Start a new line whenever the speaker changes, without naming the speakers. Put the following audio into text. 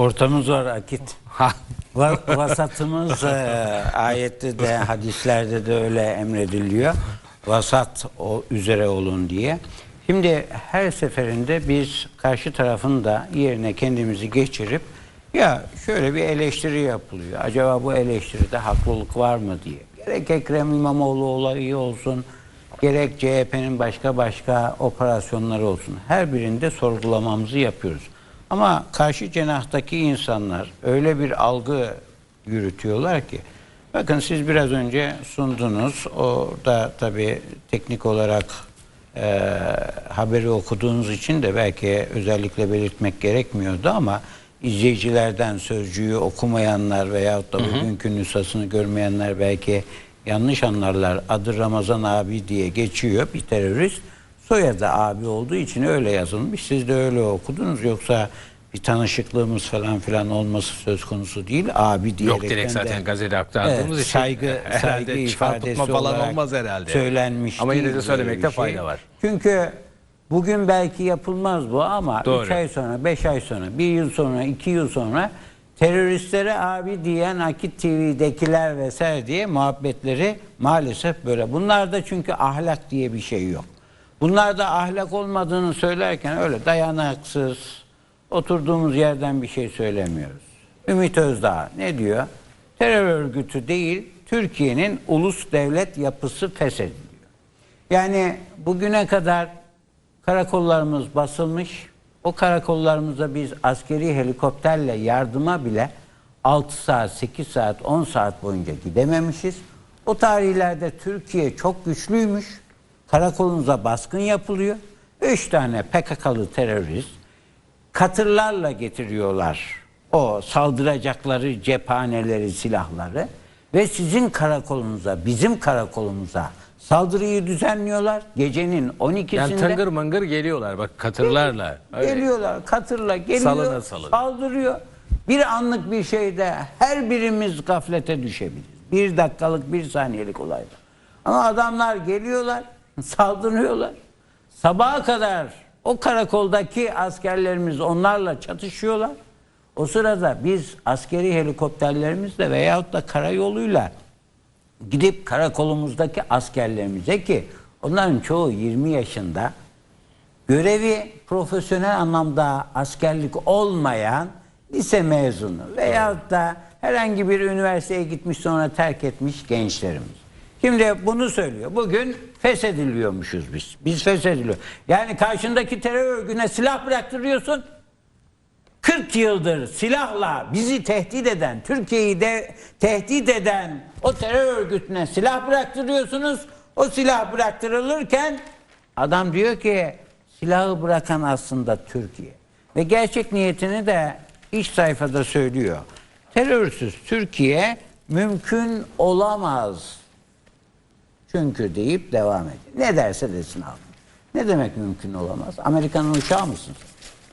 Ortamız var akit. Vasatımız e, ayette de hadislerde de öyle emrediliyor. Vasat o üzere olun diye. Şimdi her seferinde biz karşı tarafın da yerine kendimizi geçirip ya şöyle bir eleştiri yapılıyor. Acaba bu eleştiride haklılık var mı diye. Gerek Ekrem İmamoğlu olayı olsun, gerek CHP'nin başka başka operasyonları olsun. Her birinde sorgulamamızı yapıyoruz. Ama karşı cenahtaki insanlar öyle bir algı yürütüyorlar ki bakın siz biraz önce sundunuz. Orada tabii teknik olarak e, haberi okuduğunuz için de belki özellikle belirtmek gerekmiyordu ama izleyicilerden sözcüğü okumayanlar veyahut da bugünkü nüshasını görmeyenler belki yanlış anlarlar. Adı Ramazan abi diye geçiyor bir terörist. Soyadı abi olduğu için öyle yazılmış. Siz de öyle okudunuz. Yoksa bir tanışıklığımız falan filan olması söz konusu değil. Abi diyerek
Yok direkt zaten gazetede aktardığımız
Evet,
için
saygı,
herhalde
saygı ifadesi
falan olmaz herhalde.
söylenmiş
Ama yine de söylemekte
şey.
fayda var.
Çünkü bugün belki yapılmaz bu ama
Doğru.
3 ay sonra, 5 ay sonra, 1 yıl sonra, 2 yıl sonra teröristlere abi diyen Akit TV'dekiler vesaire diye muhabbetleri maalesef böyle. Bunlarda çünkü ahlak diye bir şey yok. Bunlarda ahlak olmadığını söylerken öyle dayanaksız oturduğumuz yerden bir şey söylemiyoruz. Ümit Özdağ ne diyor? Terör örgütü değil, Türkiye'nin ulus devlet yapısı feshediliyor. Yani bugüne kadar karakollarımız basılmış. O karakollarımıza biz askeri helikopterle yardıma bile 6 saat, 8 saat, 10 saat boyunca gidememişiz. O tarihlerde Türkiye çok güçlüymüş. Karakolunuza baskın yapılıyor. 3 tane PKK'lı terörist katırlarla getiriyorlar o saldıracakları cephaneleri, silahları ve sizin karakolunuza, bizim karakolumuza saldırıyı düzenliyorlar. Gecenin 12'sinde
Yani tıngır mıngır geliyorlar bak katırlarla. Öyle.
geliyorlar, katırla geliyor,
Salına salına.
saldırıyor. Bir anlık bir şeyde her birimiz gaflete düşebiliriz. Bir dakikalık, bir saniyelik olayda. Ama adamlar geliyorlar, saldırıyorlar. Sabaha kadar o karakoldaki askerlerimiz onlarla çatışıyorlar. O sırada biz askeri helikopterlerimizle veyahut da karayoluyla gidip karakolumuzdaki askerlerimize ki onların çoğu 20 yaşında görevi profesyonel anlamda askerlik olmayan lise mezunu veyahut da herhangi bir üniversiteye gitmiş sonra terk etmiş gençlerimiz. Şimdi bunu söylüyor. Bugün feshediliyormuşuz biz. Biz feshediliyor. Yani karşındaki terör örgütüne silah bıraktırıyorsun. 40 yıldır silahla bizi tehdit eden, Türkiye'yi de tehdit eden o terör örgütüne silah bıraktırıyorsunuz. O silah bıraktırılırken adam diyor ki silahı bırakan aslında Türkiye. Ve gerçek niyetini de iç sayfada söylüyor. Terörsüz Türkiye mümkün olamaz. Çünkü deyip devam ediyor. Ne derse desin abi. Ne demek mümkün olamaz? Amerikan'ın uşağı mısın?